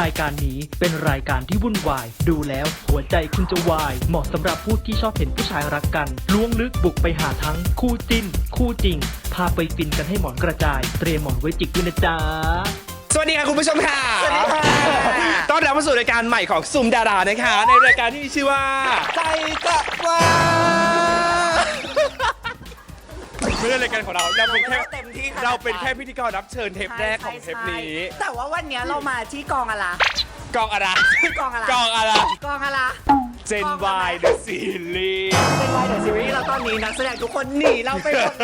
รายการนี้เป็นรายการที่วุ่นวาย ดูแล้วหัวใจคุณจะวาย เหมาะสำหรับผู้ที่ชอบเห็นผู้ชายรักกันล้วงลึกบุกไปหาทั้งคู่จิ้น คู่จริง พาไปฟินกันให้หมอนกระจาย เตรียมหมอนไว้จิกด้วยนะจ๊ะ สวัสดีค่ะคุณผู้ชมค่ะสวัสดีค่ะต้อนรับเข้าสู่รายการใหม่ของซุมดารานะคะ ในรายการที่มีชื่อว่า ใจจะว่า ไม่ใช่รายการของเราเราเป็นแค่เต็มที่ขนาดนั้นเราเป็นแค่พิธีกรรับเชิญเทปแรกของเทปนี้ใช่แต่ว่าวันเนี้ยเรามาที่กองอะไร กองอะไรกองอะไร กองอะไรกองอะไร Gen Y The Series เป็นวายเดอะซีรีส์แล้วตอนนี้นักแสดงทุกคนหนีเราไปหมด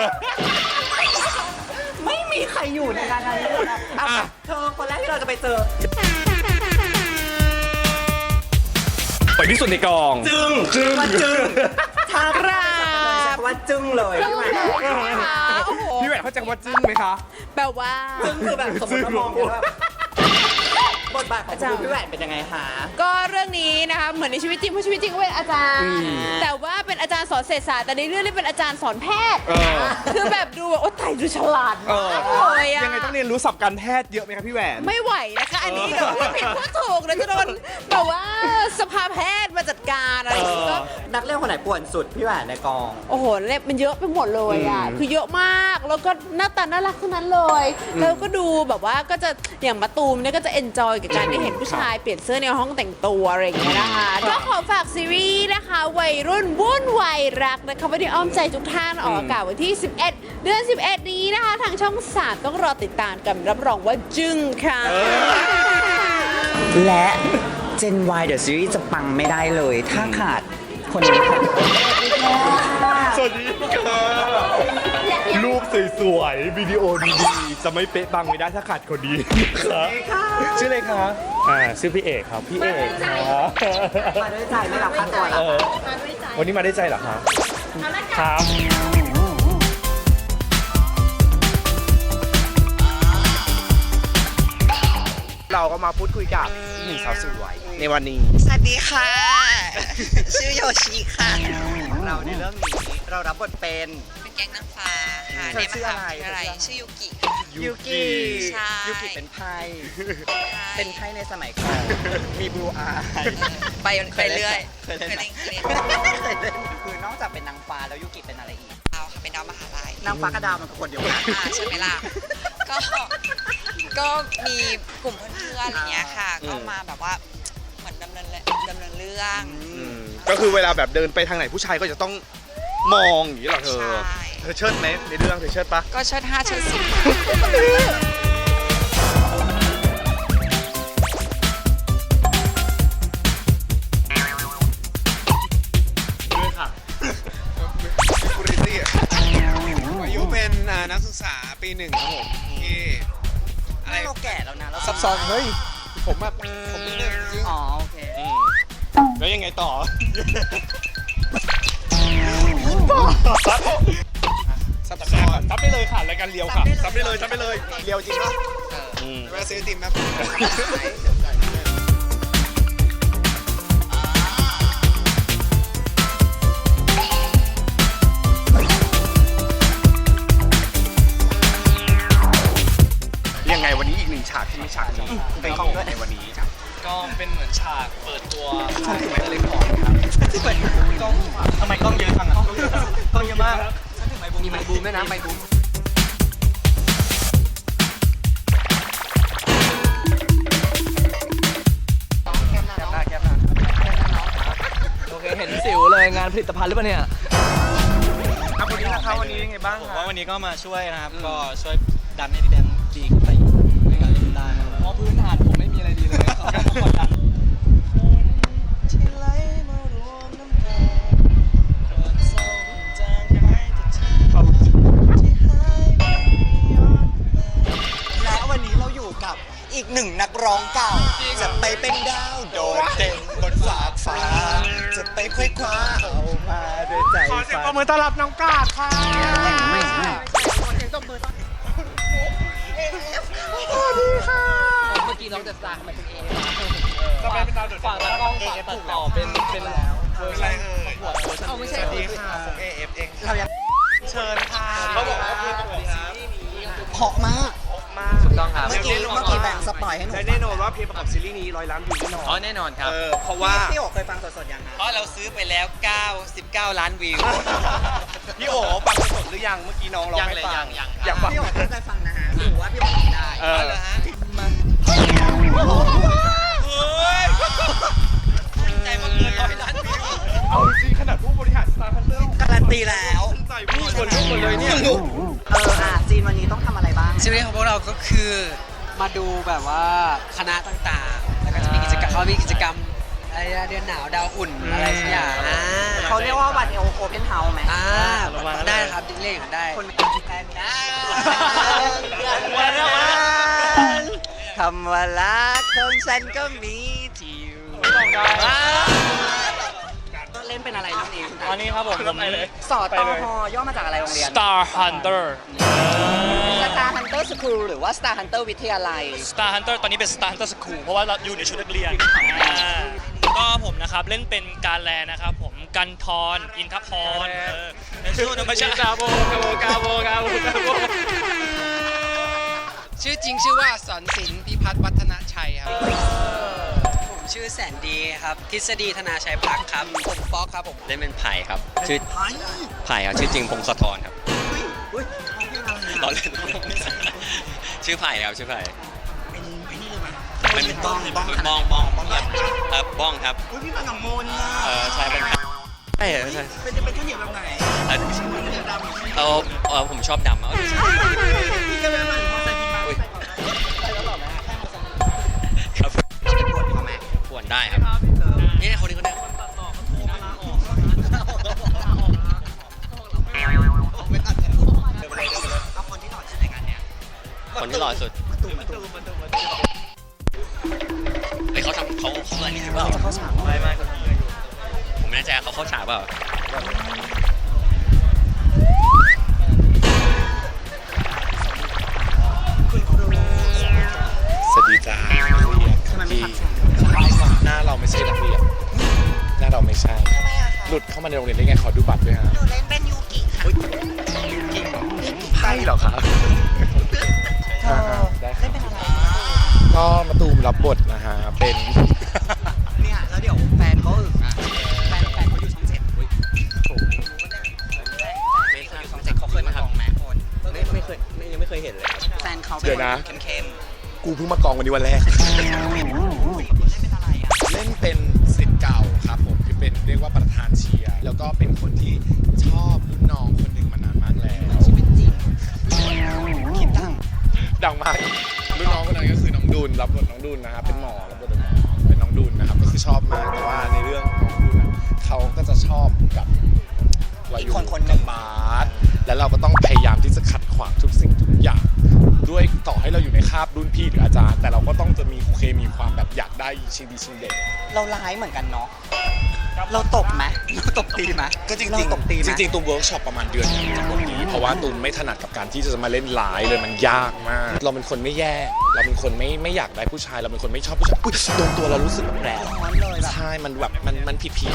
ไม่มีใครอยู่ในงานนี้เลยนะอะอะ เธอคนแรกที่เราจะไปเจอ ไปที่สุดในกอง จึงจึงว่าจึงถ้าราบ ว่าจึ้งเลยใช่ไหมโอ้โหพี่แหวนเข้าใจว่าจึ้งไหมคะแปลว่า จึ้งคือแบบสมมติว่ามองเนี่าบทบาทของครูพี่แหวนเป็นยังไงคะก็เรื่องนี้นะคะเหมือนในชีวิตจริงเพราะชีวิตจริงก็เป็นอาจารย์ แต่ว่า เป็นอาจารย์สอนเศรษฐศาสตร์แต่ในเรื่องนี้เป็นอาจารย์สอนแพทย์ เออ คือแบบดูแบบโอ้ตายดูฉลาดเออมากเลยอะ ยังไงต้องเรียนรู้ศัพท์การแพทย์เยอะไหมครับพี่แหวน ไม่ไหวนะคะ อันนี้เดี๋ยวพูดผิดพูดถูกเดี๋ยวจะโดนแบบว่าสภาแพทย์มาจัดการอะไรอย่างงี้ก็นักเล่นคนไหนป่วนสุดพี่แหวนในกอง โอ้โหเล็บมันเยอะไปหมดเลยอะอืมคือเยอะมากแล้วก็หน้าตาน่ารักทั้งนั้นเลย แล้วก็ดูแบบว่าก็จะอย่างมาตูมเนี่ยก็จะเอนจอยกับการได้เห็นผู้ชายเปลี่ยนเสื้อในห้องแต่งตัวอะไรอย่างเงี้ยนะคะก็ขอฝากซีรีส์นะคะวัยรุ่นวุ่นวัยรักนะคะวันนี้อ้อมใจทุกท่านออกอากาศวันที่ 11 เดือน 11 นี้นะคะ ทางช่อง 3 ต้องรอติดตามกันรับรองว่าจึ้งค่ะ และ Gen Y The Series จะปังไม่ได้เลย ถ้าขาดคนนี้ค่ะ สวัสดีค่ะ รูปสวยๆ วิดีโอดีๆ จะไม่เป๊ะบังไม่ได้ถ้าขาดคนดีครับชื่ออะไรคะอ่าชื่อพี่เอกครับ พี่เอกครับมาด้วยใจไม่รับค่าตัวหรเอออวันนี้มาได้ใจเหรอคะครับเราก็มาพูดคุยกับหญิงสาวสวยในวันนี้ สวัสดีค่ะ ชื่อโยชิค่ะ เราในเรื่องนี้เรารับบทเป็นเป็น แก๊งนางฟ้าค่ะเธในอมชื่อหาอะไรวิทยาลัยเธอชื่ชื่อออะไรยุกิ ยูกิใช่ ยูกิเป็นไพ่เป็นไพ่ในสมัยก่อนมีบลูอายไปไปเรื่อยเคยเล่นไหม เคยเล่นเคยเล่นคือนอกจากเป็นนางฟ้าแล้วยูกิเป็นอะไรอีกเอาค่ะเป็นดาวมหาลัยนางฟ้ากระดาวมันคือคนเดียวกัน อ่าใช่ไหมล่ะก็ก็มีกลุ่มเพื่อนๆอะไรเงี้ยค่ะอืมก็มาแบบว่าเหมือนดำเนินเรื่องดำเนินเรื่องก็คือเวลาแบบเดินไปทางไหนผู้ชายก็จะต้อง มองอย่างนี้เหรอเธอ ใช่ เธอเชิดไหมในเรื่องเธอเชิดปะก็เชิดห้าเชิดสิบด้วยค่ะคุณริตี้อายุเป็นอ่านักศึกษาปีหนึ่งครับผมที่อะไรเราแก่แล้วนะเราซับซ้อนเฮ้ย ผมแบบผมเป็นเด็กจริงอ๋อ โอเค แล้วยังไงต่อ ซับซ้อนซับได้เลยค่ะรายการเลียวค่ะซับได้เลยซับได้เลยเรียวจริงปะอืมแวะซื้อไอติมแป๊บยังไงวันนี้อีกหนึ่งฉากที่ไม่ฉากนี้เป็นของในวันนี้ ก็เป็นเหมือนฉากเปิดตัวค่ายเล็ มีไมค์บูมด้วยนะไมค์บูมโอเค เห็นสิวเลยงานผลิตภัณฑ์หรือเปล่าเนี่ย ครับวันนี้นะครับวันนี้ยังไงบ้างผมคะว่าวันนี้ก็มาช่วยนะครับ ก็ช่วยดันให้พี่แดนดีขึ้นไปอีกในการเล่นได้นะครับเพราะพื้นฐานผมไม่มีอะไรดีเลยเขาก็มากดดัน อเสียงปรฟ้าบมือต้อนรับน้องกาดค่ะ เมื่อกี้น้องเดอะสตาร์ทำไมเป็นเอทำไมเป็นดาวเดือดฝั่งตะกล้องฝั่งตัดต่อเป็นเป็นแล้วเป็นไรเอ่ยประกวดเวอร์ชันสวัสดีค่ะผมเอฟเองเรายังเชิญค่ะเขาบอกว่าเพื่อนสวัสดีครับเพาะมาก มากถูกต้องครับ เมื่อกี้เมื่อกี้แบ่งสปอยให้หนูและแน่นอนว่าเพลงประกอบซีรีส์นี้ร้อยล้านวิวแน่นอนอ๋อแน่นอนครับ เออเพราะว่า พี่โอเคยฟังสดๆยังคะเพราะเราซื้อไปแล้ว9 19 ล้านวิว พี่โอ๋ฟังสดหรือยังเมื่อกี้น้องร้องยังให้เลยฟัยังงยังอยากฟังพี่โอตั้งใจฟังนะฮะหรือว่าพี่โอร้องได้เออ๋ออเหรอฮะเฮ้ยใจมาเกินร้อยล้านวิว เอาจริงขนาดผู้บริหารสตาร์คันเตอร์การันตีแล้วใจพี่คนลุกหมดเลยเนี่ย เอออะจีนวันนี้ต้องทำ อะไรบ้างชีวิตของพวกเราก็คือมาดูแบบว่าคณะต่างๆ แล้วก็จะมีกิจกรรมเขามีกิจกรรมอะไรนะเดือนหนาวดาวอุ่นอะไรสักอย่างอ่าเขาเรียกว่าวันโอเพนเฮาส์ไหมอ่าได้ครับเรียกอย่างนั้นได้ คนเป็นแฟนได้คำว่ารักของฉันก็มีที่อยู่เล่นเป็นอะไรน้องนิวตอนนี้ครับผมผม สอตอฮอย่อมาจากอะไรโรงเรียน Star Hunter Star Hunter School หรือว่า Star Hunter วิทยาลัย Star Hunter ตอนนี้เป็น Star Hunter School เพราะว่าเราอยู่ในชุดนักเรียนอ่าก็ผมนะครับเล่นเป็นการแลนะครับผมกันทรอินทพรเออในช่วงนั้นไม่ใช่กาโบกาโบกาโบกาโบกาโบชื่อจริงชื่อว่าสอนศิลป์พิพัฒน์วัฒนชัยครับผมชื่อแสนดีครับ ทฤษฎีธนาชัยพักครับผมป๊อกครับผมเล่นเป็นไผ่ครับ ชื่อไผ่ครับชื่อจริงพงศธรครับ เราเล่นชื่อไผ่ครับชื่อไผ่เป็นบ้องบ้องบ้องบ้องบ้องครับเออบ้องครับอุ้ยพี่มันของโมนนะเออใช่เป็นใช่เหรอใช่เป็นจะเป็นข้าวเหนียวแบบไหนเออเออเออผมชอบดำอะเออใช่พี่ก็เป็นเหมือนมอไซค์พิมพ์มาอุ๊ยใส่แล้วหรอแม่ครับปวดเขาไหมควรได้ครับ ก็มาตูมรับบทนะฮะเป็น เนี่ยแล้วเดี๋ยวแฟนเขาอึอะแฟนแฟนเขาอยู่ช่องเจ็ดอุ๊ยไม่ทราบช่องเจ็ดเขาเคยมากองแม่คนไม่ไม่เคยไม่ยังไม่เคยเห็นเลยครับแฟนเขาเดี๋ยวนะเป็นเข้มกูเพิ่งมากองวันนี้วันแรกๆผู้หญิงคนเล่นเป็นอะไรอะเล่นเป็นศิษย์เก่าครับผมคือเป็นเรียกว่าประธานเชียร์แล้วก็เป็นคนที่ชอบรุ่นน้องคนหนึ่งมานานมากแล้ว ดังมากรุ่นน้องคนนั้นก็คือน้องดุลรับบทน้องดุลนะครับเป็นหมอรับบทเป็นหมอเป็นน้องดุลนะครับก็คือชอบมากแต่ว่าในเรื่องน้องดุลนะเขาก็จะชอบกับวาอียุกคนคนหนึ่ง กับบาสแล้วเราก็ต้องพยายามที่จะขัดขวางทุกสิ่งทุกอย่าง ด้วยต่อให้เราอยู่ในคาบรุ่นพี่หรืออาจารย์ แต่เราก็ต้องจะมีเคมีความแบบอยากได้ชิงดีชิงเด่น เราร้ายเหมือนกันเนาะ เราตบไหมเราตบตีไหมก็จริงเราตบตีไหมจริงๆตูมเวิร์กช็อปประมาณเดือนหนึงจากบทนี้เพราะว่าตูมไม่ถนัดกับการที่จะมาเล่นร้ายเลยมันยากมาก เราเป็นคนไม่แย่ เราเป็นคนไม่ไม่อยากได้ผู้ชาย เราเป็นคนไม่ชอบผู้ชายอุ้ยโดนตัวเรารู้สึกแบบแปลกร้อนเลยแบบใช่มันแบบมันมันผิดผิด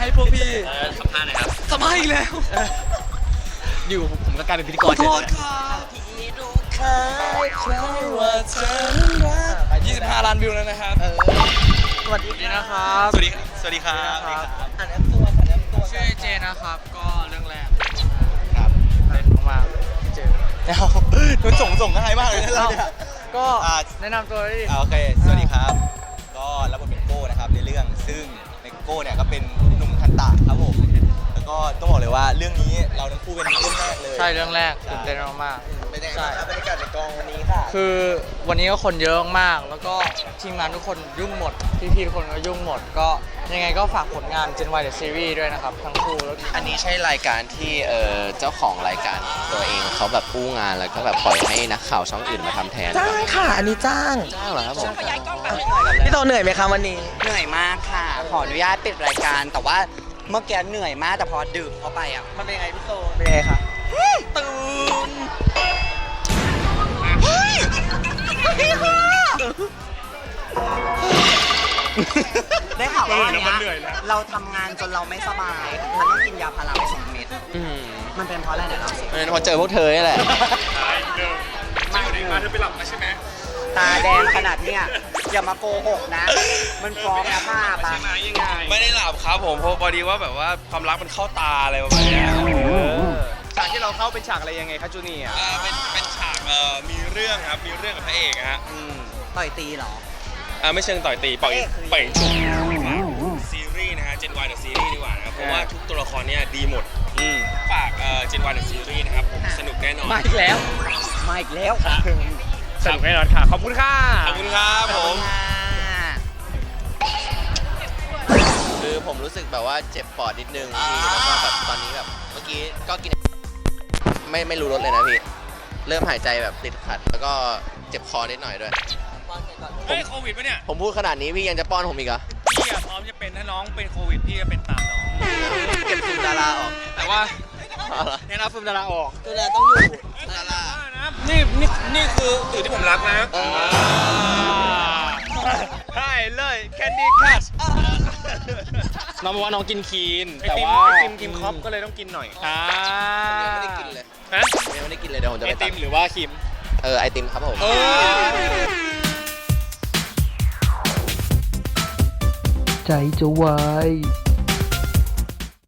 ให้พวกพี่เออสัมภาษณ์หนะครับสบายอีกแล้วอยู่ผมก็กลายเป็นพิธีกรเฉยเลยที่รู้เคยใครว่าเธอรัก25 ล้านวิวแล้วนะครับ สวัสดีนี่นะนะครั บสวัสดีสวัสดีครับอันนี้ตัวอันนี้ตัวชื่อเจนะครับ ก็เรื่องแรกครับเล่นมากๆเจแล้วคุณส่งส่งง่ายมากเลยนะเราเนี่ย ก็อ่า แนะนำตัวดิ อ่าโอเค สวัสดีครับ ก็รับบทเป็นโก้นะครับในเรื่อง ซึ่งในโก้เนี่ยก็เป็นหนุ่มทันตะครับผม แล้วก็ต้องบอกเลยว่าเรื่องนี้เราทั้งคู่เป็นเรื่องแรกเลย ใช่เรื่องแรกตื่นเต้นมาก เป็นยังไงบ้างครับบรรยากาศในกองวันนี้ค่ะๆคือวันนี้ก็คนเยอะมากๆแล้วก็ทีมงานทุกคนยุ่งหมด พี่ๆทุกคนก็ยุ่งหมด ก็ยังไงก็ฝากผลงาน Gen Y The Series ด้วยนะครับ ทั้งคู่แล้วอันนี้ใช่รายการที่เออเจ้าของรายการตัวเองเขาแบบกู้งานแล้วก็แบบปล่อยให้นักข่าวช่องอื่นมาทำแทนจ้างค่ะ อันนี้จ้าง จ้างเหรอครับผม พี่โตเหนื่อยไหมคะวันนี้ เหนื่อยมากค่ะ ขออนุญาตปิดรายการ แต่ว่าเมื่อกี้เหนื่อยมากแต่พอดื่มเข้าไปอะ มันเป็นไงพี่โตเป็นไงคะตื่นเฮ้ย พี่ค่ะได้ข่าวว่าเออแล้วมันเหนื่อยแล้ว เราทำงานจนเราไม่สบาย มันต้องกินยาพาราไปสองเม็ดอืมมันเป็นเพราะอะไรเนี่ยเราสิเพราะฉะนั้นพอเจอพวกเธอนี่แหละใช่เดิมไม่อยู่ในมาเธอไปหลับมาใช่ไหมตาแดงขนาดเนี้ยอย่ามาโกหกนะ มันฟ้องนะภาพอะใช่ไหมยังไงไม่ได้หลับครับผมเพราะพอดีว่าแบบว่าความรักมันเข้าตาอะไรประมาณเนี้ยฉากที่เราเข้าเป็นฉากอะไรยังไงคะจูเนียร์ อ่าเป็นเป็นฉากเอ่อมีเรื่องครับมี เรื่องกับพระเอกอะฮะอืมต่อยตีเหรอ อ่าไม่เชิงต่อยตีปล่อยพระเอกคือปล่อยฉุกซีรีส์นะฮะ Gen Y The Series ดีกว่านะครับเพราะว่าทุกตัวละครเนี่ยดีหมดอืมฝากเอ่อ Gen Y The Series นะครับผมสนุกแน่นอนมาอีกแล้ว มาอีกแล้วสนุกแน่นอนค่ะ ขอบคุณค่ะขอบคุณครับผมคือผมรู้สึกแบบว่าเจ็บปอดนิดนึงพี่แล้วก็แบบตอนนี้แบบเมื่อกี้ก็กิน ไม่ไม่รู้รสเลยนะพี่ เริ่มหายใจแบบติดขัด แล้วก็ เจ็บคอนิดหน่อยด้วย เฮ้ยโควิดปะเนี่ยผมพูดขนาดนี้พี่ยังจะป้อนผมอีกเหรอพี่อะพร้อมจะเป็นถ้าน้องเป็นโควิดพี่จะเป็นตามน้อง เก็บซุมดาราออกแต่ว่าเอาละเนี่ยนะฟิล์มดาราออกดูแลต้องอยู่ดารานี่นี่นี่คือสื่อที่ผมรักนะเออ ใช่เลยแคนดี้คัชน้องบอกว่าน้องกินคีนแต่ว่าไอติมกินครอปก็เลยต้องกินหน่อยอ่ายังไม่ได้กินเลยฮะยังไม่ได้กินเลยเดี๋ยวผมจะไอไปตัติดมหรือว่าคิม เออไอติมครับผมเออใจจะวาย